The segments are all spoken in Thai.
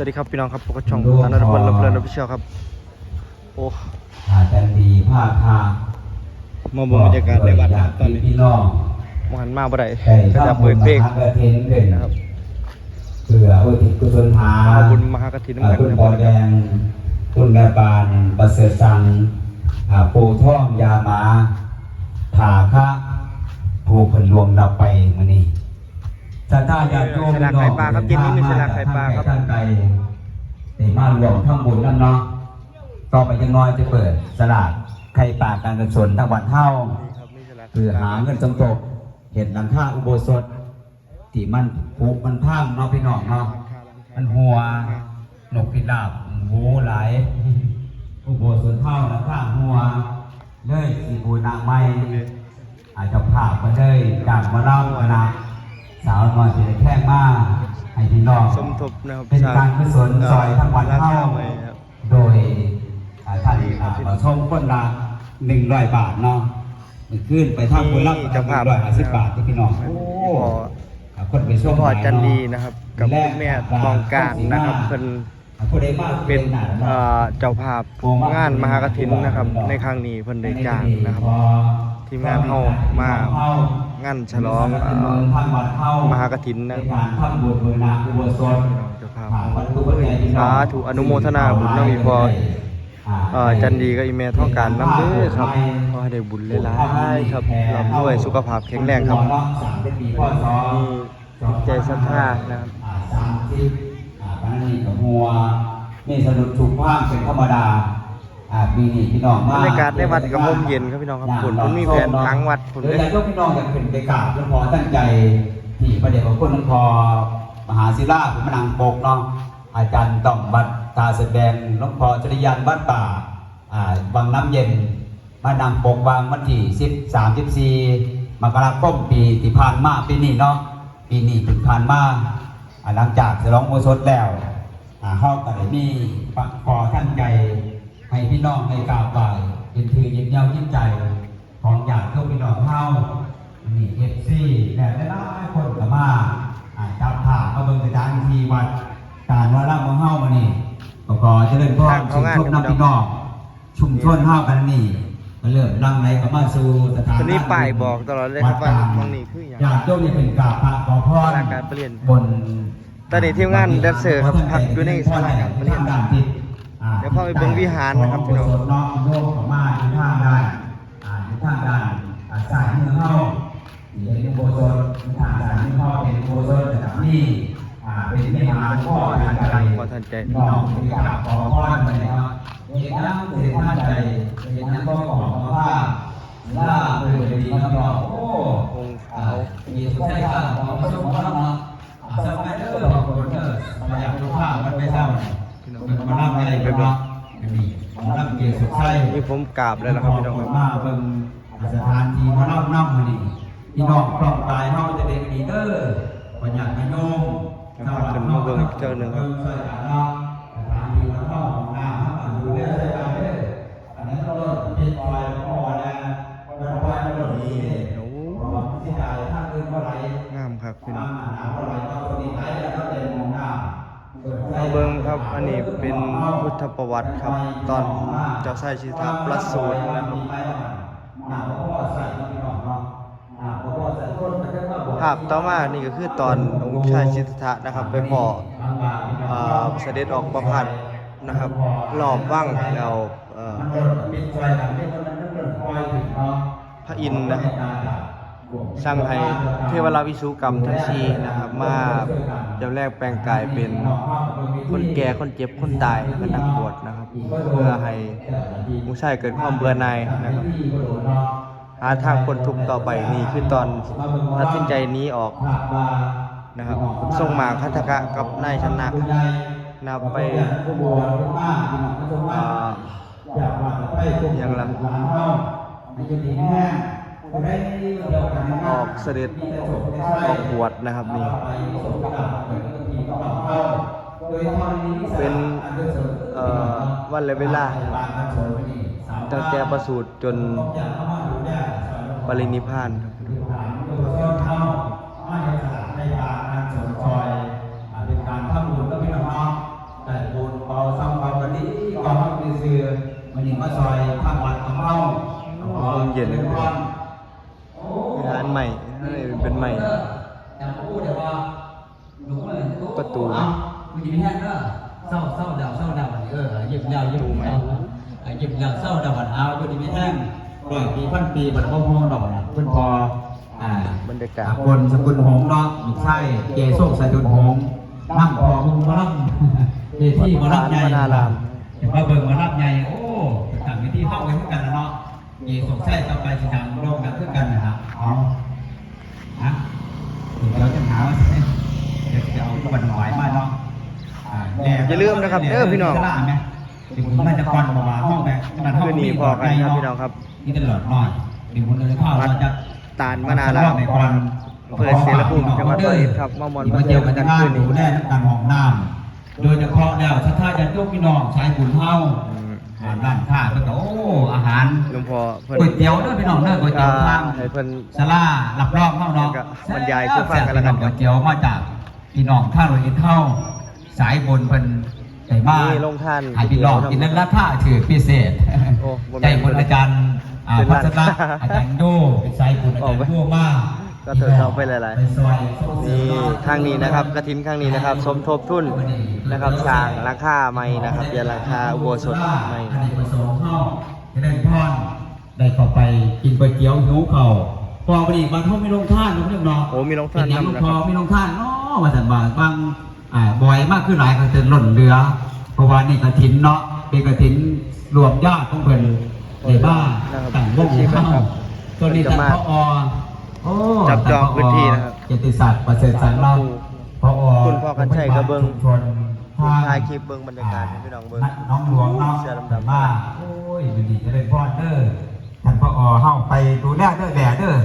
วัสดีครับพี่น้องครับพบกับช่องธนรัตน์ลำเพลินอภิเชียครับ โอ้อาจารย์ดีภาคทางมาเบิ่งบรรยากาศในวัดนะครับตอนนี้พี่น้องมหันมาบ่ได้ได้ก็จะทำบุเปิญดมเพลงหากระเทนเด่นนะครับเพื่ออุทิศกุศลหาเอาบุญมหากฐินน้ำกันคุณนะบคอรับแดงคุณแม่บานประเสริฐสังอ่าปูท่องยามาถาคะผู้เพิ่นลวงเราไปมื้อนี้ถ้าถ้าอยากโยมสลากไข่ปลาครับเย็นนี้มีสลากไข่ปลาครับท่านใดได้ มารวมทั้งบุญนั่นเนาะต่อไปยังน้อยจะเปิดสลากไข่ปลาการกุศลทั้งวันเท่านี่ครับนี่อหาเงินจำตกเห็นหลังคาอุโบสถที่มันผุมันพังเนาะพี่น้องเนาะมันหัวนกพิราบหูหลายอุโบสถเท่าหลังคาหัวเลยสีบูนาไม้อาจจะผ่าไปเลยจากมาเล่ามานะสาวน้อยที่ได้แค่มาให้พี่น้องสมท นะครับเป็นการกุศลซอยทั้งวันเท่าไว้ครับโดยอ่าท่านอ่าขอชมคนละหนึ่งร้อยบาทเนาะมันขึ้นไปทางคนละหนี่นึ่เจ้าภาพงร้อยห้าสิบบาทที่พี่น้องโอ้อ่าคนไปชมพ่อจันดีนะครับ กับคุณแม่ทองกลางนะครับเพิ่นอ่าผู้ใดมาเป็นหาเอ่อเจ้าภาพงานมหากฐินนะครับ ในครั้งนี้เพิ่นได้จ้างนะครับ ทีมงานเฮามา งานฉลองเอ่อทางวัดเฮามหากฐินนะในการทำบุญเบอร์นาอุโบสถเจ้าภาพผ่นวัตถุปัจจัยพี่น้องสาธุอนุโมทนาบุญนำอีกพอเอ่อจันดีกับอีเมลท่องการน้ำเด้อครับขอให้ได้บุญหลายๆครับร่ำรวยสุขภาพแข็งแรงครับสามสิบปีพ่อสอมีใจศรัทธานะครับอ่าสามสิบอ่าปานนี้กับหัวนี่สนุกถูกภาพเป็นธรรมดา อ่าปีนี้พี่น้องมาบรรยากาศในวัดกับร่มเย็นครับพี่น้องครับฝนมันมีแผนหลังวัดฝนเลเลยยอยากให้พี่น้องอยากเป็นไปกราบหลวงพ่อตั้งใจที่พระเดชพระคุณหลวงพ่อมหาศิลาผมนังปกเนาะอาจารย์ต้องวัดตาแสดงหลวงพ่อจริยันวัดป่าอ่าวังน้ำเย็นมานังปกวางวันที่10 34มกราคมปีที่ผ่านมาปีนี้เนาะปีนี้ถึงผ่านมาอ่าหลังจากฉลองโมสดแล้ว อ่าเฮาก็ได้มีปักขอท่านใจ ให้พี่น้องในกราบไหว้เป็นถือยิบเย้ายิ้มใจ ของญาติโยมพี่น้องเฮานี่เอฟซีและหลายๆคนก็มาอ่าจับผ้ามาเบิ่งสถานที่วัดการว่าร่างของเฮามานี่ก็ขอเจริญพรทางชุเขามงานชนน้ำพี่น้องชุมชนเฮากันนี่ก็เริ่มรังไหลเข้ามาสู่สถานคนนี้ป้ายบอกตลอดเลยครับว่าตรงนี้คืออย่างญาติโยมนี่เป็นกราบพระขอพรศาลาการประเรียนบนตอนนี้ทีมงานแดนเซอร์ครับพักอยู่ในศาลาการประเรียนด้านทิศอ่า เดี๋ยวพาไปเบิ่งวิหารนะครับพี่น้องน้องโยมของมาที่ทางด้านอ่าที่ทางด้านอ่าสายมือเข้าที่เป็นโบสถที่ทางด้านที่เข้าเป็นโบสถแต่นี่อ่าเป็นไม่หาพ่อทางใจขอท่านใจน้องที่กราบขอพรไปนะครับเห็นน้ำเสียท่านใจเห็นน้ำก็ขอขอผ้าล่าเปิดดีนะน้องโอ้อ่ามีสุขใจข้าของพระสงฆ์ของเราเนาะสมัยเด้อบอกคนเด้อมาอยากรู้ภาพมันไม่เท่าพี่น้ รับอะไรไปบ้างมีมารับเกียรติสุขชัยนี่ผมกราบเลยนะครับพี่น้องครับมาเบิ่งสถานที่มารับน้ำมานี่พี่น้องปลอดภัยเฮาจะได้ดีเด้อปัญญาพิโยมขึ้นมาเบิ่งอีกเจ้าหนึ่งครับ อันนี้เป็นพุทธประวัติครับ ตอนเจ้าชายชิทาประสูตินะครับภาพต่อมานี่ก็คือตอนองค์ชายชิทธะนะครับ ไปพอเอ่อเสด็จออกประพันธ์นะครับรอบว่างแล้วเอ่อพระอินทร์นะครับ สั่งให้เทวราวิสุกรรมทั้งสี่นะครับมาจำแรกแปลงกายเป็นคนแก่คนเจ็บคนตายและนักบวชนะครับ เพื่อให้ผู้ชายเกิดความเบื่อหน่ายนะครับหาทางคนทุกข์ต่อไปนี่คือตอนตัดสินใจหนี้ออกนะครับส่งมาคัตกะกับนายชนะนับไปอ่าอย่างละ ออกเสด็จออกบวชนะครับนี่เป็นเอ่อวันและเวลาตั้งแต่ประสูติจนปรินิพพานครับเป็นการทำบุญก็พี่น้องเอาซ้ำเอากันนี้ก่อนเฮาไปซื้อมันนี่มาซอยทางวัดของเฮาขอเย็นพ ร้านใหม่เป็นใหม่ประตูเศร้าเศร้าดาวเศร้าดาวันเออหยิบแล้วหยิบแล้วหยิบแล้วเศร้าดาวันเอาอยู่ดีไมีแห้งร้อยปีพันปีบัดบ่พอดอกนะเพิ่นพออ่าบรรยากาศคนสกุลหงส์เนาะลูกชายเกโซกสะดุดหงส์นั่งพอมุงมารับเวที่มารับใหญ่มานารามเดี๋ยวมาเบิ่งมารับใหญ่โอ้ต่างเวทีเข้าไปเหมือนกันนะเนาะ เกโซกใช่ต่อไปสิดังโด่งดังคือกันนะฮะเอาฮะเดี๋ยวจะหาว่าเดี๋ยวจะเอาตัวบันไหวมาเนาะแดดอย่าลืมนะครับเด้อพี่น้องจะล่าไหมเดี๋ยวผมมาจะก่อนบอกว่าห้องแบบขนาดห้องคืนนี้พอกันครับพี่น้องครับนี่ตลอดหน่อยเดี๋ยวผมเลยเข้าเราจะตาลมานารามอำเภอเสรภูมิจังหวัดร้อยเอ็ดครับมามอนมาเที่ยวกันที่บ้านดูแลน้ำการห้องน้ำโดยเฉพาะแล้วถ้าท่าจะยกพี่น้องสายบุญเฮาอืมอ่า ร้านค้าเพิ่นก็โอ้อาหารหลวงพ่อเพิ่นก๋วยเตี๋ยวเด้อพี่น้องเด้อก๋วยเตี๋ยวทางให้เพิ่นศาลาหลับรอบเฮาเนาะแล้วก็บรรยายสู่ฟังกันแล้วกันครับ ก๋วยเตี๋ยวมาจากพี่น้องท่าโรยเท่าสายบุญเพิ่นได้มานี่ลงทานให้พี่น้องกินนั้นราคาถือพิเศษโอ้บ่แม่นได้บุญอาจารย์อ่าเป็นพัร้าน ฒนาอาจารย์โยเป็นสายบุญอาจารย์โยมา กก็เถิดเอาไปหลายๆไปซอยส่งเสรินี่มข้างนี้นะครับกระถินข้างนี้นะครับ สมทบทุนนะครับสร้างราคาใหม่นะครับเดี๋ยวราคาอุโบสถใหม่อันนี้ประสงค์เข้าจะได้พรได้เข้าไปกินก๋วยเตี๋ยวหิวเข่าพอวันนี้บางท่านไม่ลงท่านนะเพื่อนเนาะโอ้มีลงท่านเป็นยังนำนะพคอรับไม่ลงท่านเนาะมาสันบางบางอ่าบ่อยมากขึ้นหลายก็จะหล่นเรือเพราะว่านี่กระถินเนาะเป็นกระถินรวมญาติของเพิ่นในบ้านต่างวงเข้าตัวนี้ท่านพอโอ้ จับจองพื้นที่นะครับเกียรติศักดิ์ประเสริฐสังเราพอคุณพ่อกันชัยก็เบิ่งชุมชนถ่ายคลิปเบิ่งบรรยากาศให้พี่น้องเบิ่งน้องหลวงเนาะเสื้อดำๆมาโอ้ยมันดีจะได้พอดเด้อท่านพอเฮาไปดูแลเด้อแด่เด้อ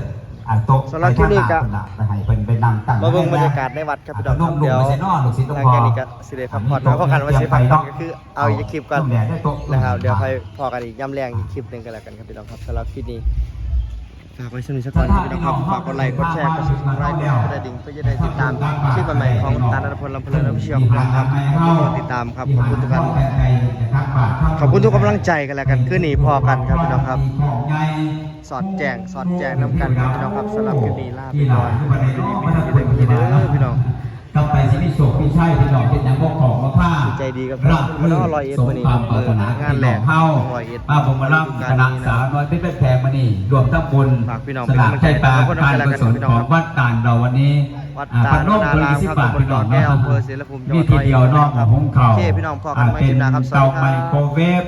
อ่าโต๊ะสำหรับคลิปนี้ก็ไปทางหน้าพุ่นล่ะไปให้เพิ่นไปนั่งตั้งมาเบิ่งบรรยากาศในวัดครับพี่น้องครับนุ่มเดี๋ยวๆไปสิเนาะลูกศิษย์หลวงหลังพ่อจากนี้ก็สิได้พักผ่อนแล้วพอกันว่าสิพักผ่อนก็คือเอาอีกคลิปก่อนนุ่มแดดได้โต๊ะนะครับเดี๋ยวค่อยพอกันอีกย่ำแรงอีกคลิปหนึงกันแล้วกันครับพี่น้องครับสำหรับคลิปนี้ ฝากไว้สนิทสักก่อนครับพี่น้องครับฝากกดไลค์กดแชร์กดซับสไครต์กดกระดิ่งเพื่อจะได้ติดตามคลิปใหม่ๆของตาลนพลลำเพลินน้ำเชี่ยวครับขอบคุณที่ติดตามครับขอบคุณทุกท่านขอบคุณทุกกำลังใจกันแล้วกันคืนนี้พอกันครับพี่น้องครับ สอดแจงสอดแจงน้ำกันครับพี่น้องครับสำหรับคลิปนี้ลาไปก่อนคืนนี้มีแต่มีแต่มีเด้อพี่น้อง ต่อไปสิมีโศกมีชัยพี่น้องเป็นหยังบ่ของบ่ผ้าใจดีกับราบพี่น้องร้อยเอ็ดสมมื้อนี้ความปรารถนาเอองานแรกเฮาร้อยเอ็ดป้าผมมารับคณะสาวน้อยเป็นแพงมานี่รวมทั้งบุญฝากพี่น้องสลากใจปลาเป็นกำลังใจการกุศลให้กันของวัดตาลเราวันนี้วัดอ่ตาลพันโลกนาตัวรามยี่สิบครับบาทพี่น้องตำบลดอนแก้วอำเภอศรีละภูมิจังหวัมีดทีเดียวร้อยเอ็ดนอกของหุ้มเข่าโอเคพี่น้องพอกันไว้เป็คลินปหน้าครับสวัสดีเตาครับไมโครเวฟ